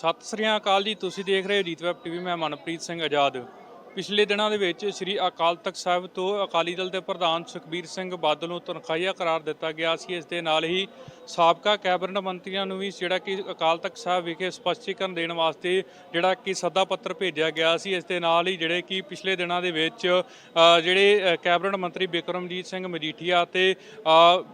ਸਤਿ ਸ੍ਰੀ ਅਕਾਲ ਜੀ, ਤੁਸੀਂ ਦੇਖ ਰਹੇ ਹੋ ਜੀਤ ਵੈਬ ਟੀਵੀ, ਮੈਂ ਮਨਪ੍ਰੀਤ ਸਿੰਘ ਆਜ਼ਾਦ। ਪਿਛਲੇ ਦਿਨਾਂ ਦੇ ਵਿੱਚ ਸ੍ਰੀ ਅਕਾਲ ਤਖਤ ਸਾਹਿਬ ਤੋਂ ਅਕਾਲੀ ਦਲ ਦੇ ਪ੍ਰਧਾਨ ਸੁਖਬੀਰ ਸਿੰਘ ਬਾਦਲ ਨੂੰ ਤਨਖਾਹੀਆ ਕਰਾਰ ਦਿੱਤਾ ਗਿਆ ਸੀ। ਇਸ ਦੇ ਨਾਲ ਹੀ ਸਾਬਕਾ ਕੈਬਨਿਟ ਮੰਤਰੀਆਂ ਨੂੰ ਵੀ ਜਿਹੜਾ ਕਿ ਅਕਾਲ ਤਖਤ ਸਾਹਿਬ ਵਿਖੇ ਸਪਸ਼ਟੀਕਰਨ ਦੇਣ ਵਾਸਤੇ ਜਿਹੜਾ ਕਿ ਸੱਦਾ ਪੱਤਰ ਭੇਜਿਆ ਗਿਆ ਸੀ। ਇਸ ਦੇ ਨਾਲ ਹੀ ਜਿਹੜੇ ਕਿ ਪਿਛਲੇ ਦਿਨਾਂ ਦੇ ਵਿੱਚ ਜਿਹੜੇ ਕੈਬਨਿਟ ਮੰਤਰੀ ਬਿਕਰਮਜੀਤ ਸਿੰਘ ਮਜੀਠੀਆ ਅਤੇ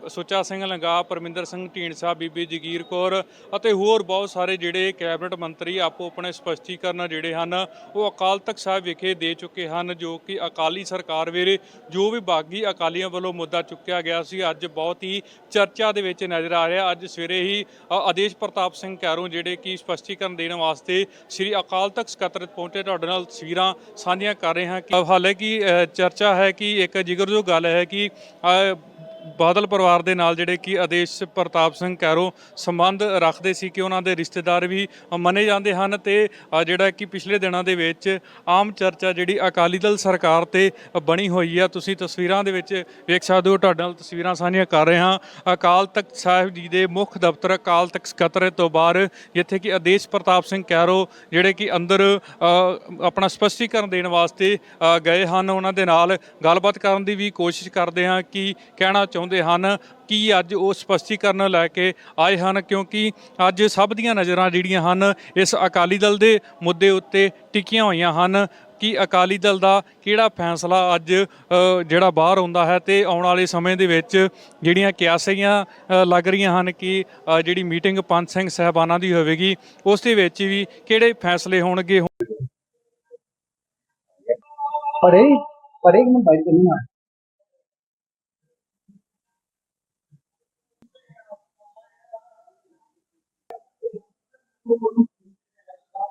ਸੁੱਚਾ ਸਿੰਘ ਲੰਗਾ, ਪਰਮਿੰਦਰ ਸਿੰਘ ਢੀਂਡਸਾ, ਬੀਬੀ ਜਗੀਰ ਕੌਰ ਅਤੇ ਹੋਰ ਬਹੁਤ ਸਾਰੇ ਜਿਹੜੇ ਕੈਬਨਿਟ ਮੰਤਰੀ ਆਪੋ ਆਪਣੇ ਸਪਸ਼ਟੀਕਰਨ ਜਿਹੜੇ ਹਨ, ਉਹ ਅਕਾਲ ਤਖਤ ਸਾਹਿਬ ਵਿਖੇ ਦੇ ਚੁੱਕੇ ਹਨ, ਜੋ ਕਿ ਅਕਾਲੀ ਸਰਕਾਰ ਵੇਲੇ ਜੋ ਵੀ ਬਾਗੀ ਅਕਾਲੀਆਂ ਵੱਲੋਂ ਮੁੱਦਾ ਚੁੱਕਿਆ ਗਿਆ ਸੀ, ਅੱਜ ਬਹੁਤ ਹੀ ਚਰਚਾ ਦੇ ਵਿੱਚ ਨਜ਼ਰ ਆ ਰਿਹਾ। ਅੱਜ ਸਵੇਰੇ ਹੀ ਆਦੇਸ਼ ਪ੍ਰਤਾਪ ਸਿੰਘ ਕੈਰੋਂ, ਜਿਹੜੇ ਕਿ ਸਪਸ਼ਟੀਕਰਨ ਦੇਣ ਵਾਸਤੇ ਸ੍ਰੀ ਅਕਾਲ ਤਖਤ ਸਕੱਤਰ ਪਹੁੰਚੇ, ਤੁਹਾਡੇ ਨਾਲ ਤਸਵੀਰਾਂ ਸਾਂਝੀਆਂ ਕਰ ਰਹੇ ਹਾਂ ਕਿ ਹਾਲਾਂਕਿ ਚਰਚਾ ਹੈ ਕਿ ਇੱਕ ਜਿਗਰਯੋਗ ਗੱਲ ਹੈ ਕਿ ਬਾਦਲ ਪਰਿਵਾਰ ਦੇ ਨਾਲ ਜਿਹੜੇ ਕਿ ਆਦੇਸ਼ ਪ੍ਰਤਾਪ ਸਿੰਘ ਕੈਰੋਂ ਸੰਬੰਧ ਰੱਖਦੇ ਸੀ ਕਿ ਉਹਨਾਂ ਦੇ ਰਿਸ਼ਤੇਦਾਰ ਵੀ ਮੰਨੇ ਜਾਂਦੇ ਹਨ ਤੇ ਜਿਹੜਾ ਕਿ ਪਿਛਲੇ ਦਿਨਾਂ ਦੇ ਵਿੱਚ ਆਮ ਚਰਚਾ ਜਿਹੜੀ ਅਕਾਲੀ ਦਲ ਸਰਕਾਰ ਤੇ ਬਣੀ ਹੋਈ ਆ। ਤੁਸੀਂ ਤਸਵੀਰਾਂ ਦੇ ਵਿੱਚ ਵੇਖ ਸਕਦੇ ਹੋ, ਤੁਹਾਡੇ ਨਾਲ ਤਸਵੀਰਾਂ ਸਾਂਝੀਆਂ ਕਰ ਰਹੇ ਹਾਂ। ਅਕਾਲ ਤਖਤ ਸਾਹਿਬ ਜੀ ਦੇ ਮੁੱਖ ਦਫ਼ਤਰ ਅਕਾਲ ਤਖਤ ਸਕੱਤਰ ਤੋਂ ਬਾਹਰ, ਜਿੱਥੇ ਕਿ ਆਦੇਸ਼ ਪ੍ਰਤਾਪ ਸਿੰਘ ਕੈਰੋਂ ਜਿਹੜੇ ਕਿ ਅੰਦਰ ਆਪਣਾ ਸਪਸ਼ਟੀਕਰਨ ਦੇਣ ਵਾਸਤੇ ਗਏ ਹਨ। ਉਹਨਾਂ ਦੇ ਨਾਲ ਗੱਲਬਾਤ ਕਰਨ ਦੀ ਵੀ ਕੋਸ਼ਿਸ਼ ਕਰਦੇ ਹਾਂ ਕਿ ਕਹਿਣਾ ਚਾਹੁੰਦੇ ਹਨ ਕਿ ਅੱਜ ਉਹ ਸਪਸ਼ਟੀਕਰਨ ਲੈ ਕੇ ਆਏ ਹਨ, ਕਿਉਂਕਿ ਅੱਜ ਸਭ ਦੀਆਂ ਨਜ਼ਰਾਂ ਜਿਹੜੀਆਂ ਹਨ, ਇਸ ਅਕਾਲੀ ਦਲ ਦੇ ਮੁੱਦੇ ਉੱਤੇ ਟਿਕੀਆਂ ਹੋਈਆਂ ਹਨ ਕਿ ਅਕਾਲੀ ਦਲ ਦਾ ਕਿਹੜਾ ਫੈਸਲਾ ਅੱਜ ਜਿਹੜਾ ਬਾਹਰ ਆਉਂਦਾ ਹੈ ਤੇ ਆਉਣ ਵਾਲੇ ਸਮੇਂ ਦੇ ਵਿੱਚ ਜਿਹੜੀਆਂ ਕਿਆਸੀਆਂ ਲੱਗ ਰਹੀਆਂ ਹਨ ਕਿ ਜਿਹੜੀ ਮੀਟਿੰਗ ਪੰਜ ਸਿੰਘ ਸਹਿਬਾਨਾਂ ਦੀ ਹੋਵੇਗੀ, ਉਸ ਦੇ ਵਿੱਚ ਵੀ ਕਿਹੜੇ ਫੈਸਲੇ ਹੋਣਗੇ? ਪਰੇ ਪਰੇ ਨੂੰ ਬੈਠ ਨਹੀਂ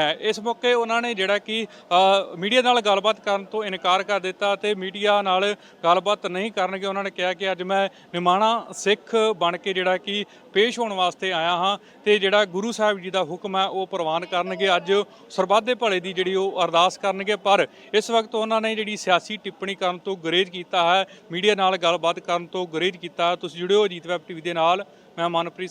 ਹੈ। ਇਸ ਮੌਕੇ ਉਹਨਾਂ ਨੇ ਜਿਹੜਾ ਕਿ ਮੀਡੀਆ ਨਾਲ ਗੱਲਬਾਤ ਕਰਨ ਤੋਂ ਇਨਕਾਰ ਕਰ ਦਿੱਤਾ ਤੇ ਮੀਡੀਆ ਨਾਲ ਗੱਲਬਾਤ ਨਹੀਂ ਕਰਨਗੇ। ਉਹਨਾਂ ਨੇ ਕਿਹਾ ਕਿ ਅੱਜ ਮੈਂ ਨਿਮਾਣਾ ਸਿੱਖ ਬਣ ਕੇ ਜਿਹੜਾ ਕਿ ਪੇਸ਼ ਹੋਣ ਵਾਸਤੇ ਆਇਆ ਹਾਂ ਤੇ ਜਿਹੜਾ ਗੁਰੂ ਸਾਹਿਬ ਜੀ ਦਾ ਹੁਕਮ ਹੈ ਉਹ ਪ੍ਰਵਾਨ ਕਰਨਗੇ। ਅੱਜ ਸਰਬੱਤ ਦੇ ਭਲੇ ਦੀ ਜਿਹੜੀ ਉਹ ਅਰਦਾਸ ਕਰਨਗੇ, ਪਰ ਇਸ ਵਕਤ ਉਹਨਾਂ ਨੇ ਜਿਹੜੀ ਸਿਆਸੀ ਟਿੱਪਣੀ ਕਰਨ ਤੋਂ ਗੁਰੇਜ਼ ਕੀਤਾ ਹੈ, ਮੀਡੀਆ ਨਾਲ ਗੱਲਬਾਤ ਕਰਨ ਤੋਂ ਗੁਰੇਜ਼ ਕੀਤਾ ਤੁਸੀਂ ਜੁੜਿਓ ਅਜੀਤ ਵੈਬ ਟੀਵੀ ਦੇ ਨਾਲ, ਮੈਂ ਮਨਪ੍ਰੀਤ